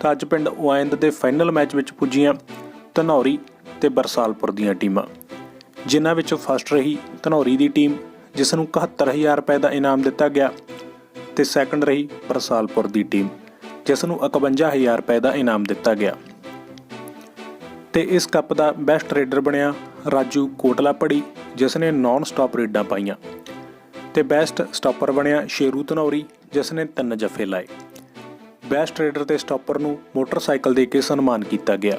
ਤਾਂ ਅੱਜ ਪਿੰਡ ਉਆਇੰਦ ਦੇ ਫਾਈਨਲ ਮੈਚ ਵਿੱਚ ਪੁੱਜੀਆਂ ਧਨੌਰੀ ਤੇ ਬਰਸਾਲਪੁਰ ਦੀਆਂ ਟੀਮਾਂ। ਜਿਨ੍ਹਾਂ ਵਿੱਚੋਂ ਫਸਟ ਰਹੀ ਧਨੌਰੀ ਦੀ ਟੀਮ, ਜਿਸ ਨੂੰ 71000 ਰੁਪਏ ਦਾ ਇਨਾਮ ਦਿੱਤਾ ਗਿਆ ਤੇ ਸੈਕੰਡ ਰਹੀ ਬਰਸਾਲਪੁਰ ਦੀ ਟੀਮ, ਜਿਸ ਨੂੰ 51000 ਰੁਪਏ ਦਾ ਇਨਾਮ ਦਿੱਤਾ ਗਿਆ। ਤੇ ਇਸ ਕੱਪ ਦਾ ਬੈਸਟ ਰੇਡਰ ਬਣਿਆ ਰਾਜੂ ਕੋਟਲਾ ਪੜੀ ਜਿਸ ਨੇ ਨਾਨ ਸਟਾਪ ਰੇਡਾਂ ਪਾਈਆਂ। ਤੇ ਬੈਸਟ ਸਟਾਪਰ ਬਣਿਆ ਸ਼ੇਰੂ ਧਨੌਰੀ, ਜਿਸ ਨੇ ਤਿੰਨ ਜੱਫੇ ਲਾਏ। ਬੈਸਟ ਰੇਡਰ ਤੇ ਸਟਾਪਰ ਨੂੰ ਮੋਟਰਸਾਈਕਲ ਦੇ ਕੇ ਸਨਮਾਨ ਕੀਤਾ ਗਿਆ।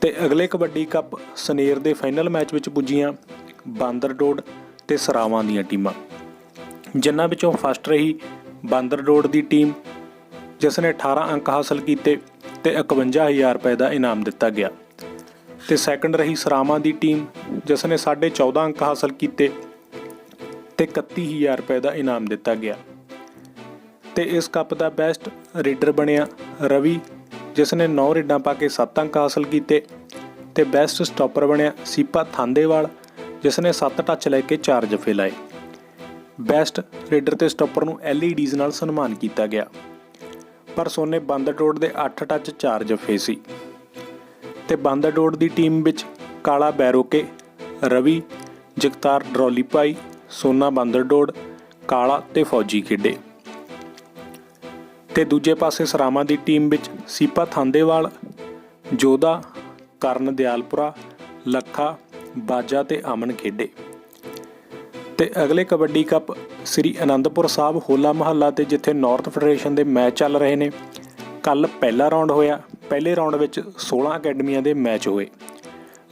ਤੇ ਅਗਲੇ ਕਬੱਡੀ ਕੱਪ ਸਨੇਰ ਦੇ ਫਾਈਨਲ ਮੈਚ ਵਿੱਚ ਪੁੱਜੀਆਂ ਬਾਂਦਰ ਡੋਡ ਤੇ ਸਰਾਵਾਂ ਦੀਆਂ ਟੀਮਾਂ। ਜਿਨ੍ਹਾਂ ਵਿੱਚੋਂ ਫਸਟ ਰਹੀ ਬਾਂਦਰਡੋਡ ਦੀ ਟੀਮ ਜਿਸ ਨੇ 18 ਅੰਕ ਹਾਸਲ ਕੀਤੇ ਤੇ 51000 ਰੁਪਏ ਦਾ ਇਨਾਮ ਦਿੱਤਾ ਗਿਆ। ਤੇ ਸੈਕੰਡ ਰਹੀ ਸਰਾਵਾਂ ਦੀ ਟੀਮ ਜਿਸ ਨੇ 14.5 ਅੰਕ ਹਾਸਲ ਕੀਤੇ ਤੇ 31000 ਰੁਪਏ ਦਾ ਇਨਾਮ ਦਿੱਤਾ ਗਿਆ। ਤੇ ਇਸ ਕੱਪ ਦਾ ਬੈਸਟ ਰੇਡਰ ਬਣਿਆ ਰਵੀ ਜਿਸ ਨੇ 9 ਰੇਡਾਂ ਪਾ ਕੇ 7 ਅੰਕ ਹਾਸਲ ਕੀਤੇ ਤੇ ਬੈਸਟ ਸਟਾਪਰ ਬਣਿਆ ਸੀਪਾ ਥਾਂਦੇਵਾਲ ਜਿਸ ਨੇ 7 ਟੱਚ ਲੈ ਕੇ 4 ਜਫੇ ਲਾਏ। ਬੈਸਟ ਰੇਡਰ ਤੇ ਸਟਾਪਰ ਨੂੰ LEDs ਨਾਲ ਸਨਮਾਨ ਕੀਤਾ ਗਿਆ। ਪਰ ਸੋਨੇ ਬੰਦਰ ਦੇ 8 ਟੱਚ 4 ਜਫੇ ਸੀ। ਤੇ ਬੰਦਰ ਦੀ ਟੀਮ ਵਿੱਚ ਕਾਲਾ ਬੈਰੋਕੇ, ਰਵੀ, ਜਗਤਾਰ ਡਰੋਲੀਪਾਈ ਸੋਨਾ ਬੰਦਰ ਕਾਲਾ ਤੇ ਫੌਜੀ ਖੇਡੇ। ਤੇ ਦੂਜੇ ਪਾਸੇ ਸਰਾਮਾ ਦੀ ਟੀਮ ਵਿੱਚ ਸੀਪਾ ਥਾਂਦੇਵਾਲ ਜੋਦਾ ਕਰਨ ਦਿਆਲਪੁਰਾ, ਲੱਖਾ, ਬਾਜਾ ਤੇ ਅਮਨ ਖੇਡੇ। ਤੇ ਅਗਲੇ ਕਬੱਡੀ ਕੱਪ ਸ੍ਰੀ ਅਨੰਦਪੁਰ ਸਾਹਿਬ ਹੋਲਾ ਮਹੱਲਾ ਤੇ ਜਿੱਥੇ ਨਾਰਥ ਫੈਡਰੇਸ਼ਨ ਦੇ ਮੈਚ ਚੱਲ ਰਹੇ ਨੇ ਕੱਲ ਪਹਿਲਾ ਰਾਉਂਡ ਹੋਇਆ। ਪਹਿਲੇ ਰਾਉਂਡ ਵਿੱਚ 16 ਅਕੈਡਮੀਆਂ ਦੇ ਮੈਚ ਹੋਏ।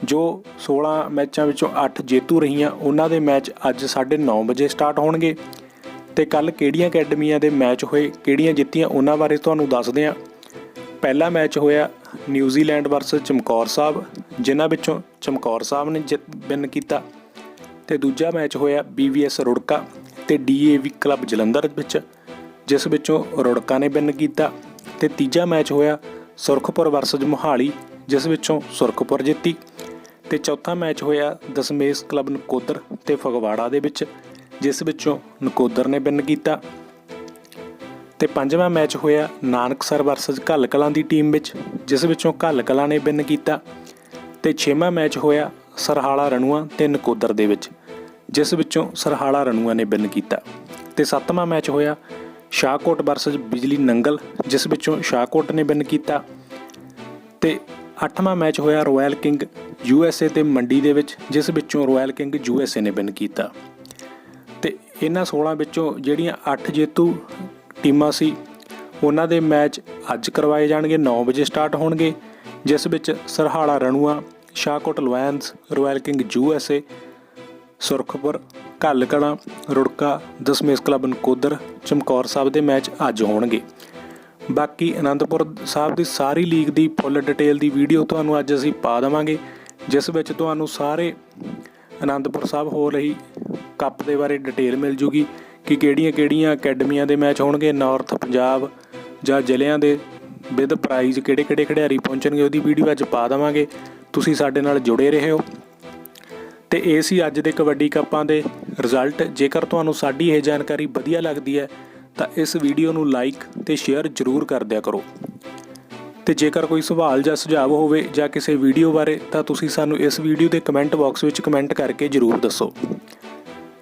ਜੋ 16 ਮੈਚਾਂ ਵਿੱਚੋਂ 8 ਜੇਤੂ ਰਹੀਆਂ, ਉਹਨਾਂ ਦੇ ਮੈਚ ਅੱਜ 9:30 ਵਜੇ ਸਟਾਰਟ ਹੋਣਗੇ। ਤੇ ਕੱਲ ਕਿਹੜੀਆਂ ਅਕੈਡਮੀਆਂ ਦੇ ਮੈਚ ਹੋਏ, ਕਿਹੜੀਆਂ ਜਿੱਤੀਆਂ, ਉਹਨਾਂ ਬਾਰੇ ਤੁਹਾਨੂੰ ਦੱਸਦੇ ਹਾਂ। ਪਹਿਲਾ ਮੈਚ ਹੋਇਆ ਨਿਊਜ਼ੀਲੈਂਡ ਵਰਸਸ ਚਮਕੌਰ ਸਾਹਿਬ, ਜਿਨ੍ਹਾਂ ਵਿੱਚੋਂ ਚਮਕੌਰ ਸਾਹਿਬ ਨੇ ਜਿੱਤ, ਵਿਨ ਕੀਤਾ। ਤੇ ਦੂਜਾ ਮੈਚ ਹੋਇਆ BVS ਰੁੜਕਾ ਤੇ DAV ਕਲੱਬ ਜਲੰਧਰ ਵਿੱਚ, ਜਿਸ ਵਿੱਚੋਂ ਰੁੜਕਾ ਨੇ ਵਿਨ ਕੀਤਾ। ਤੇ ਤੀਜਾ ਮੈਚ ਹੋਇਆ ਸੁਰਖਪੁਰ ਵਰਸਸ ਮੋਹਾਲੀ, ਜਿਸ ਵਿੱਚੋਂ ਸੁਰਖਪੁਰ ਜਿੱਤੀ। ਤੇ ਚੌਥਾ ਮੈਚ ਹੋਇਆ ਦਸਮੇਸ਼ ਕਲੱਬ ਨਕੋਦਰ ਤੇ ਫਗਵਾੜਾ ਦੇ ਵਿੱਚ ਜਿਸ ਵਿੱਚੋਂ ਨਕੋਦਰ ਨੇ ਵਿਨ ਕੀਤਾ। ਤੇ ਪੰਜਵਾਂ ਮੈਚ ਹੋਇਆ ਨਾਨਕਸਰ ਵਰਸਸ ਘੱਲ ਕਲਾਂ ਦੀ ਟੀਮ ਵਿੱਚ, ਜਿਸ ਵਿੱਚੋਂ ਘੱਲ ਕਲਾਂ ਨੇ ਵਿਨ ਕੀਤਾ। ਤੇ ਛੇਵਾਂ ਮੈਚ ਹੋਇਆ ਸਰਹਾਲਾ ਰਣੂਆ ਤੇ ਨਕੋਦਰ ਦੇ ਵਿੱਚ, ਜਿਸ ਵਿੱਚੋਂ ਸਰਹਾਲਾ ਰਣੂਆ ਨੇ ਵਿਨ ਕੀਤਾ। ਤੇ ਸੱਤਵਾਂ ਮੈਚ ਹੋਇਆ ਸ਼ਾਹਕੋਟ ਵਰਸਸ ਬਿਜਲੀ ਨੰਗਲ, ਜਿਸ ਵਿੱਚੋਂ ਸ਼ਾਹਕੋਟ ਨੇ ਵਿਨ ਕੀਤਾ। ਤੇ ਅੱਠਵਾਂ ਮੈਚ ਹੋਇਆ ਰਾਇਲ ਕਿੰਗ ਯੂਐਸਏ ਤੇ ਮੰਡੀ ਦੇ ਵਿੱਚ, ਜਿਸ ਵਿੱਚੋਂ ਰਾਇਲ ਕਿੰਗ ਯੂਐਸਏ ਨੇ ਵਿਨ ਕੀਤਾ। ਤੇ ਇਹਨਾਂ 16 ਵਿੱਚੋਂ ਜਿਹੜੀਆਂ 8 ਜੇਤੂ ਟੀਮਾਂ ਸੀ, ਉਹਨਾਂ ਦੇ ਮੈਚ ਅੱਜ ਕਰਵਾਏ ਜਾਣਗੇ 9 ਵਜੇ ਸਟਾਰਟ ਹੋਣਗੇ। ਜਿਸ ਵਿੱਚ Sarhala Ranua, Shahkot lions royal king U S A, Surakhpur Ghallkana Rurka, Dasmesh club Nakodar, Chamkaur Sahib ਦੇ ਮੈਚ ਅੱਜ ਹੋਣਗੇ। ਬਾਕੀ ਅਨੰਦਪੁਰ ਸਾਹਿਬ ਦੀ ਸਾਰੀ ਲੀਗ ਦੀ ਫੁੱਲ ਡਿਟੇਲ ਦੀ ਵੀਡੀਓ ਤੁਹਾਨੂੰ ਅੱਜ ਅਸੀਂ ਪਾ ਦੇਵਾਂਗੇ, ਜਿਸ ਵਿੱਚ ਤੁਹਾਨੂੰ ਸਾਰੇ ਅਨੰਦਪੁਰ ਸਾਹਿਬ ਹੋ ਰਹੀ ਕੱਪ ਦੇ ਬਾਰੇ ਡਿਟੇਲ ਮਿਲ ਜੂਗੀ ਕਿ ਕਿਹੜੀਆਂ-ਕਿਹੜੀਆਂ ਅਕੈਡਮੀਆਂ ਦੇ ਮੈਚ ਹੋਣਗੇ, ਨਾਰਥ ਪੰਜਾਬ ਜਾਂ ਜ਼ਿਲ੍ਹਿਆਂ ਦੇ। ਵਿਦ ਪ੍ਰਾਈਜ਼ ਕਿਹੜੇ-ਕਿਹੜੇ ਖਿਡਾਰੀ ਪਹੁੰਚਣਗੇ, ਉਹਦੀ ਵੀਡੀਓ ਅੱਜ ਪਾ ਦੇਵਾਂਗੇ। ਤੁਸੀਂ ਸਾਡੇ ਨਾਲ ਜੁੜੇ ਰਹੋ। ਤੇ ਇਹ ਸੀ ਅੱਜ ਦੇ ਕਬੱਡੀ ਕੱਪਾਂ ਦੇ ਰਿਜ਼ਲਟ। ਜੇਕਰ ਤੁਹਾਨੂੰ ਸਾਡੀ ਇਹ ਜਾਣਕਾਰੀ ਵਧੀਆ ਲੱਗਦੀ ਹੈ, ਤਾਂ ਇਸ ਵੀਡੀਓ ਨੂੰ ਲਾਈਕ ਤੇ ਸ਼ੇਅਰ ਜ਼ਰੂਰ ਕਰ ਦਿਆ ਕਰੋ। ਤੇ ਜੇਕਰ ਕੋਈ ਸਵਾਲ ਜਾਂ ਸੁਝਾਅ ਹੋਵੇ ਜਾਂ ਕਿਸੇ ਵੀਡੀਓ ਬਾਰੇ, ਤਾਂ ਤੁਸੀਂ ਸਾਨੂੰ ਇਸ ਵੀਡੀਓ ਦੇ ਕਮੈਂਟ ਬਾਕਸ ਵਿੱਚ ਕਮੈਂਟ ਕਰਕੇ ਜ਼ਰੂਰ ਦੱਸੋ।